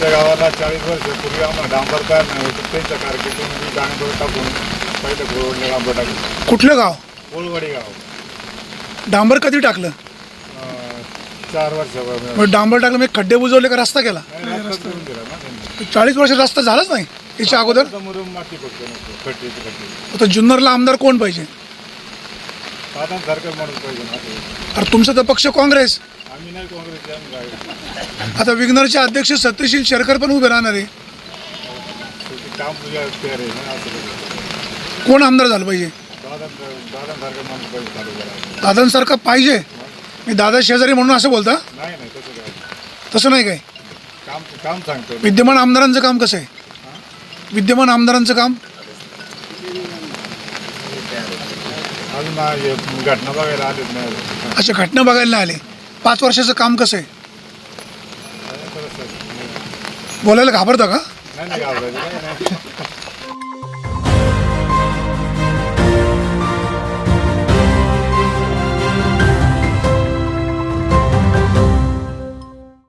आमच्या गावाला चाळीस वर्षापूर्वी आम्हाला डांबर तयार नाही होतं. त्यांच्या कारकिर्दीमध्ये डांबर टाकून पहिलं रोडने डांबर टाकलं. कुठलं गाव? कोळवाडी गाव. डांबर कधी टाकलं? अं, चार वर्षापूर्वी. मग डांबर टाकलं म्हणजे खड्डे बुजवले का रस्ता केला? नाही, रस्ता करून दिला ना त्यांनी. चाळीस वर्ष रस्ता झालाच नाही याच्या अगोदर? आता मुरुम माती फक्त नको खड्डीची खड्डी आता जुन्नरला आमदार कोण पाहिजे? साधारणसारखं माणूस पाहिजे ना ते. अरे तुमचा तर पक्ष काँग्रेस. आता विग्नरचे अध्यक्ष सत्यशील शेरकर पण उभे राहणार आहे. कोण आमदार झालं पाहिजे? दादा दादासारखं पाहिजे? मी दादा शेजारी म्हणून असं बोलता? तसं नाही काय? विद्यमान आमदारांचं काम कसं आहे? विद्यमान आमदारांचं काम. अशा घटना बघायला नाही आले. पाच वर्षाचं काम कसं आहे? बोलायला घाबरता का?